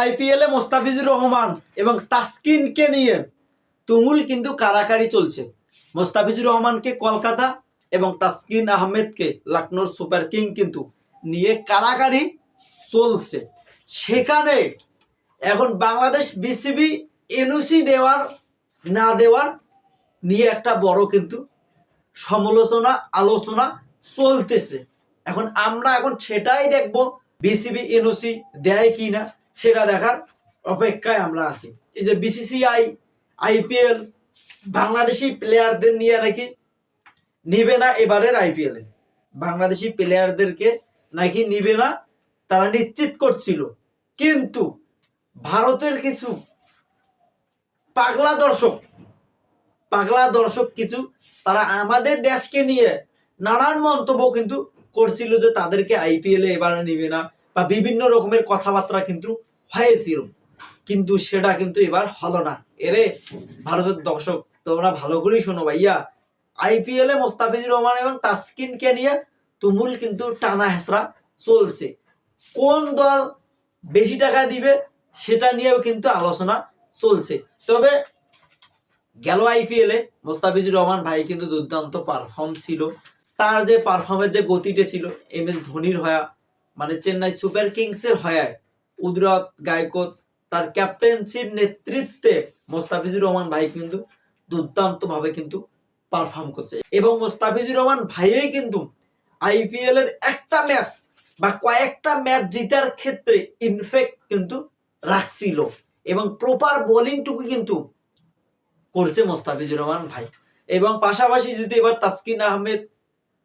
আইপিএলে মোস্তাফিজুর রহমান এবং তাসকিনকে নিয়ে তুমুল কিন্তু কারাকারি চলছে। মোস্তাফিজুর রহমানকে কলকাতা এবং তাসকিন আহমেদকে লখনৌর সুপার কিং কিন্তু নিয়ে কারাকারি চলছে। সেখানে এখন বাংলাদেশ বিসিবি এনওসি দেওয়ার, না দেওয়ার নিয়ে একটা বড় কিন্তু সমালোচনা, আলোচনা চলতেছে। এখন আমরা এখন সেটাই দেখব, বিসিবি এনওসি দেয় কি না সেটা দেখার অপেক্ষায় আমরা আছি। এই যে বিসিসিআই আইপিএল বাংলাদেশি প্লেয়ারদের নিয়ে নাকি নিবে না এবারের আইপিএলে বাংলাদেশি প্লেয়ারদেরকে নাকি নিবে না? তারা নিশ্চিত করছিল। কিন্তু ভারতের কিছু পাগলা দর্শক পাগলা দর্শক কিছু তারা আমাদের দেশকে নিয়ে নানান মন্তব্য কিন্তু করছিল যে তাদেরকে আইপিএলে এবারে নিবে না বা বিভিন্ন রকমের কথাবার্তা কিন্তু হয়েছিল কিন্তু সেটা কিন্তু এবার হলো না। এরে, ভারতের দর্শক, তোমরা ভালো করেই শোনো ভাইয়া। আইপিএল এ মোস্তাফিজুর রহমান এবং তাসকিনকে নিয়ে তুমুল কিন্তু টানা হেসরা চলছে। কোন দল বেশি টাকা দিবে, সেটা নিয়েও কিন্তু আলোচনা চলছে। তবে গেল আইপিএল এ মোস্তাফিজুর রহমান ভাই কিন্তু দুর্দান্ত পারফর্ম ছিল। তার যে পারফর্মের যে গতিটা ছিল এম এস ধোনির হয়া মানে চেন্নাই সুপার কিংসের হয়ায় উদরত গায়কোট তার ক্যাপ্টেন্সির নেতৃত্বে মোস্তাফিজুর রহমান ভাই কিন্তু দুর্দান্ত ভাবে কিন্তু পারফর্ম করছে। এবং মোস্তাফিজুর রহমান ভাইই কিন্তু আইপিএল এর একটা ম্যাচ বা কয়েকটা ম্যাচ জিতার ক্ষেত্রে ইনফেক্ট কিন্তু রাখছিল। এবং প্রপার বোলিংটুকু কিন্তু করছে মোস্তাফিজুর রহমান ভাই। এবং পাশাপাশি যদি এবার তাসকিন আহমেদ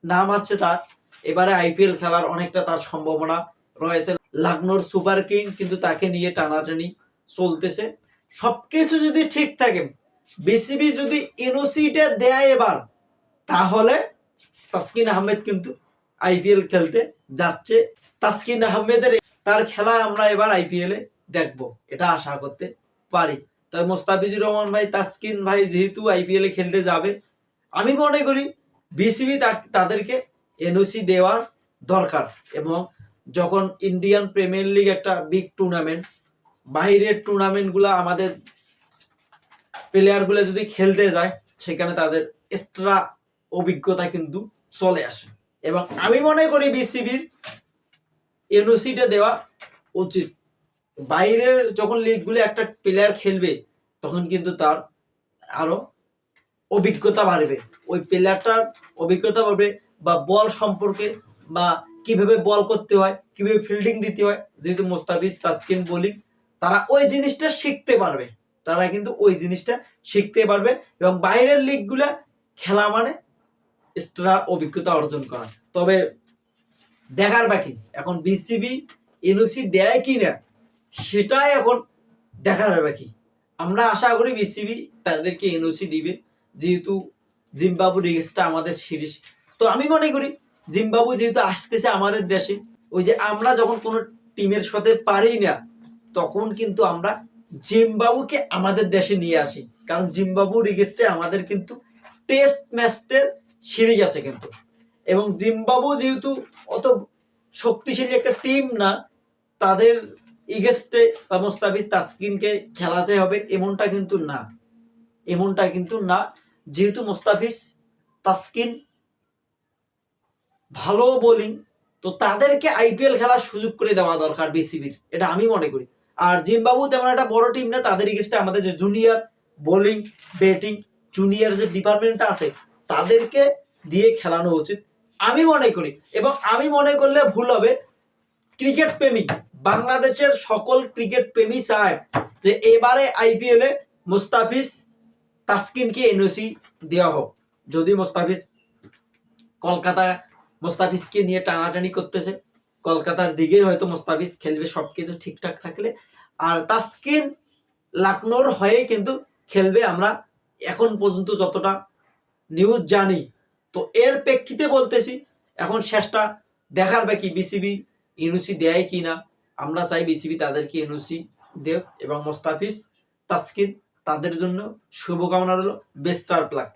নাম আছে তার, এবারে আইপিএল খেলার অনেকটা তার সম্ভাবনা রয়েছে। লখনৌর সুপার কিং কিন্তু তাকে নিয়ে টানাটানি চলতেছে। সবকিছু যদি ঠিক থাকে, বিসিবি যদি এনওসিটা দেয় এবার, তাহলে তাসকিন আহমেদ কিন্তু আইপিএল খেলতে যাচ্ছে। তাসকিন আহমেদের তার খেলা আমরা এবার আইপিএল এ দেখব, এটা আশা করতে পারি। তবে মোস্তাফিজুর রহমান ভাই, তাসকিন ভাই যেহেতু আইপিএল এ খেলতে যাবে, আমি মনে করি বিসিবি তাদেরকে এনওসি দেওয়ার দরকার এবং যখন ইন্ডিয়ান প্রিমিয়ার লিগ একটা বিগ টুর্নামেন্ট বাইরের টুর্নামেন্টগুলো আমাদের প্লেয়ারগুলো যদি খেলতে যায়, সেখানে তাদের এক্সট্রা অভিজ্ঞতা কিন্তু চলে আসে। এবং আমি মনে করি বিসিবির এনওসিটা দেওয়া উচিত। বাইরের যখন লিগগুলো একটা প্লেয়ার খেলবে, তখন কিন্তু তার আরও অভিজ্ঞতা বাড়বে। ওই প্লেয়ারটার অভিজ্ঞতা বাড়বে বা বল সম্পর্কে বা কীভাবে বল করতে হয়, কীভাবে ফিল্ডিং দিতে হয়, যেহেতু মোস্তাফিজ, তাসকিন, বোলিং, তারা ওই জিনিসটা শিখতে পারবে। তারা কিন্তু ওই জিনিসটা শিখতে পারবে এবং বাইরের লিগগুলা খেলা মানে এক্সট্রা অভিজ্ঞতা অর্জন করা। তবে দেখার বাকি, এখন বিসিবি এনওসি দেয় কি না, সেটাই এখন দেখার বাকি। আমরা আশা করি বিসিবি তাদেরকে এনওসি দিবে, যেহেতু জিম্বাবু রিগেসটা আমাদের সিরিজ তো আমি মনে করি জিম্বাবু যেহেতু আসতেছে আমাদের দেশে, ওই যে আমরা যখন কোনো টিমের সাথে পারি না, তখন কিন্তু আমরা জিম্বাবুকে আমাদের দেশে নিয়ে আসি। কারণ জিম্বাবু রিগেস্টে আমাদের কিন্তু টেস্ট ম্যাচের সিরিজ আছে কিন্তু। এবং জিম্বাবু যেহেতু অত শক্তিশালী একটা টিম না, তাদের ইগেস্টে বা মোস্তাফিজ তাসকিনকে খেলাতে হবে এমনটা কিন্তু না। এমনটা কিন্তু না, যেহেতু মোস্তাফিজ তাসকিন ভালো বোলিং তো তাদেরকে আইপিএল খেলার সুযোগ করে দেওয়া দরকার বিসিবির এটা আমি মনে করি। আর জিম্বাবু তেমন একটা বড় টিম না, তাদের ইগেস্টে আমাদের যে জুনিয়র বোলিং ব্যাটিং জুনিয়র যে ডিপার্টমেন্টটা আছে, তাদেরকে দিয়ে খেলানো উচিত। আমি মনে করি, এবং আমি মনে করলে ভুল হবে ক্রিকেট প্রেমী, বাংলাদেশের সকল ক্রিকেট প্রেমী চায় যে এবারে আইপিএল মুস্তাফিজ তাসকিনকে এনওসি দেওয়া হোক। যদি মুস্তাফিজ কলকাতা মুস্তাফিজকে নিয়ে টানাটানি করতেছে। কলকাতার দিকেই হয়তো মুস্তাফিজ খেলবে, সবকিছু ঠিকঠাক থাকলে। আর তাসকিন লখনৌর হয়ে কিন্তু খেলবে। আমরা এখন পর্যন্ত যতটা নিউজ জানি, তো এর প্রেক্ষিতে বলতেছি, এখন শেষটা দেখার বাকি। বিসিবি এনওসি দেয় কি না? আমরা চাই বিসিবি তাদেরকে এনওসি দেব এবং মোস্তাফিজ, তাসকিন তাদের জন্য শুভকামনা রইল। বেস্টার প্লাক